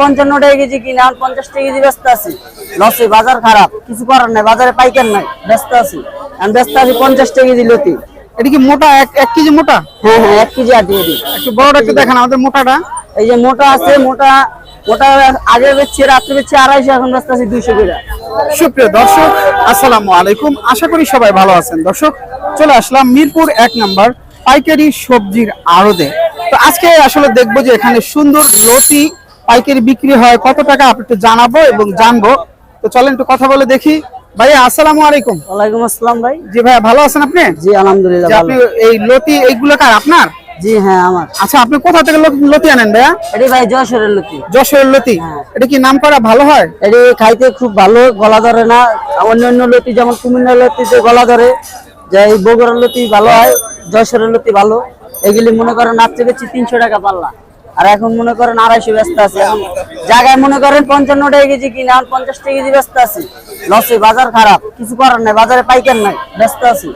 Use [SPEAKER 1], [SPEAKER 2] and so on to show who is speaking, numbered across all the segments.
[SPEAKER 1] পঞ্চান্ন টাকা কেজি কিনে পঞ্চাশ টাকা কেজি ব্যস্ত আছি। লসে বাজার খারাপ কিছু করার নাই বাজারে পাইকার নাই ব্যস্ত আছি। আমি ব্যস্ত আছি পঞ্চাশ টাকা কেজি লতি।
[SPEAKER 2] এটা কি মোটা এক কেজি মোটা?
[SPEAKER 1] হ্যাঁ হ্যাঁ এক কেজি আটিয়ে দিই
[SPEAKER 2] একটু বড়টা একটু দেখেন আমাদের মোটাটা।
[SPEAKER 1] এই যে মোটা আছে মোটা মোটা আগে বেচছি রাত্রে বেচছি আড়াইশো এখন ব্যস্ত আছি দুইশো করে।
[SPEAKER 2] সুপ্রিয় দর্শক আসসালামু আলাইকুম। আশা করি সবাই ভালো আছেন। দর্শক চলে আসলাম মিরপুর এক নাম্বার পাইকারি সবজির আড়তে। তো আজকে আসলে দেখব যে এখানে সুন্দর লতি পাইকারি বিক্রি হয় কত টাকা আপনি একটু জানাব এবং জানব? তো চলেন একটু কথা বলে দেখি। ভাইয়া আসসালামু আলাইকুম।
[SPEAKER 1] ওয়ালাইকুম আসসালাম ভাই।
[SPEAKER 2] জি ভাইয়া ভালো আছেন আপনি?
[SPEAKER 1] জি আলহামদুলিল্লাহ
[SPEAKER 2] আপনি এই লতি এইগুলো কার আপনার?
[SPEAKER 1] জি হ্যাঁ আমার।
[SPEAKER 2] আচ্ছা আপনি কোথা থেকে লতি আনেন ভাইয়া?
[SPEAKER 1] এটি ভাই যশোরের লতি।
[SPEAKER 2] যশোরের লতি? এটা কি নাম করা ভালো হয়?
[SPEAKER 1] এটি খাইতে খুব ভালো গলা ধরে না। অন্য অন্য লতি যেমন কুমিল্লার লতিতে গলা ধরে। যে এই বগুড়ার লতি ভালো হয় যশোরের লতি ভালো। এগুলি মনে করেন রাত্রে বেচি তিনশো টাকা পাল্লা। আর এখন মনে করেন আড়াইশো ব্যস্ত আছে। এখন জায়গায় মনে করেন পঞ্চান্ন টাকা কেজি কিনে আর পঞ্চাশ টাকা কেজি ব্যস্ত আছি। লসে বাজার খারাপ কিছু করার নাই বাজারে পাইকার নাই ব্যস্ত আছি।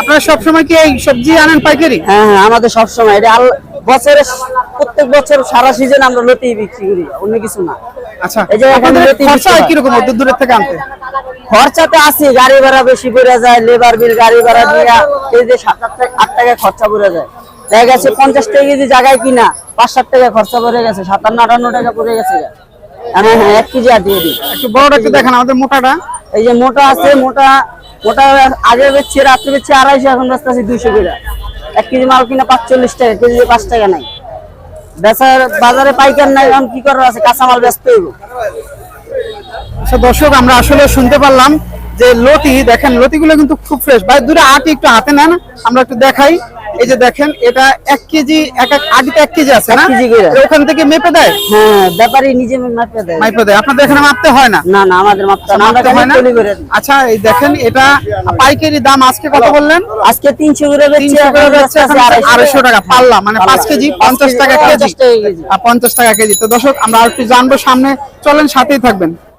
[SPEAKER 2] আপনারা সবসময় কি এই সবজি আনেন পাইকারি?
[SPEAKER 1] হ্যাঁ হ্যাঁ আমাদের সবসময় এটা আল বছরে প্রত্যেক বছর সারা সিজন আমরা লতি বিক্রি করি অন্য কিছু না।
[SPEAKER 2] আচ্ছা
[SPEAKER 1] এই যে এখানে লতি
[SPEAKER 2] খরচা
[SPEAKER 1] বিক্রি।
[SPEAKER 2] কীরকম দূরের থেকে আনতে?
[SPEAKER 1] খরচাতে আছে গাড়ি ভাড়া বেশি পড়ে যায় লেবার বিল গাড়ি ভাড়া দিয়া এই যে সাত আট টাকা খরচা পড়ে যায়। দেখা গেছে পঞ্চাশ টাকা কেজি জায়গায় কিনা পাঁচ ষাট টাকা খরচা পড়ে গেছে সাতান্ন আটান্ন টাকা পড়ে গেছে হ্যাঁ হ্যাঁ এক কেজি আটিয়ে দিই।
[SPEAKER 2] একটু বড়টা একটু দেখেন আমাদের মোটাটা।
[SPEAKER 1] এই যে মোটা আছে মোটা মোটা আগে বেচছি রাত্রে বেচছি আড়াইশো এখন ব্যস্ত আছি দুইশো করে। এক কেজি মাল কিনা পাঁচচল্লিশ টাকা কেজি পাঁচ টাকা নাই। বেচার বাজারে পাইকার নাই এখন কি করার আছে? কাঁচামাল ব্যস্ত হইব।
[SPEAKER 2] আচ্ছা দর্শক আমরা আসলে শুনতে পারলাম যে লতি দেখেন লতিগুলো কিন্তু খুব ফ্রেশ ভাই দূরে আটি একটু হাতে নেন আমরা একটু দেখাই। এই যে দেখেন এটা এক কেজি এক এক আটিতে এক কেজি আছে না? ওখান থেকে মেপে দেয়?
[SPEAKER 1] হ্যাঁ ব্যাপারী নিজে মাপে দেয়।
[SPEAKER 2] মাইপে দেয়। আপনাদের এখানে মাপতে হয় না?
[SPEAKER 1] না না আমাদের মাপতে
[SPEAKER 2] মাপতে হয় না। আচ্ছা এই দেখেন এটা পাইকারি দাম আজকে কত বললেন?
[SPEAKER 1] আজকে তিনশো করে বেচছি
[SPEAKER 2] তিনশো করে
[SPEAKER 1] এখন
[SPEAKER 2] যাচ্ছে এখন আড়াইশো। টাকা পাল্লা মানে পাঁচ কেজি পঞ্চাশ টাকা কেজি।
[SPEAKER 1] পঞ্চাশ টাকা কেজি।
[SPEAKER 2] আর পঞ্চাশ টাকা কেজি। তো দর্শক আমরা আর একটু জানব সামনে। চলেন সাথেই থাকবেন।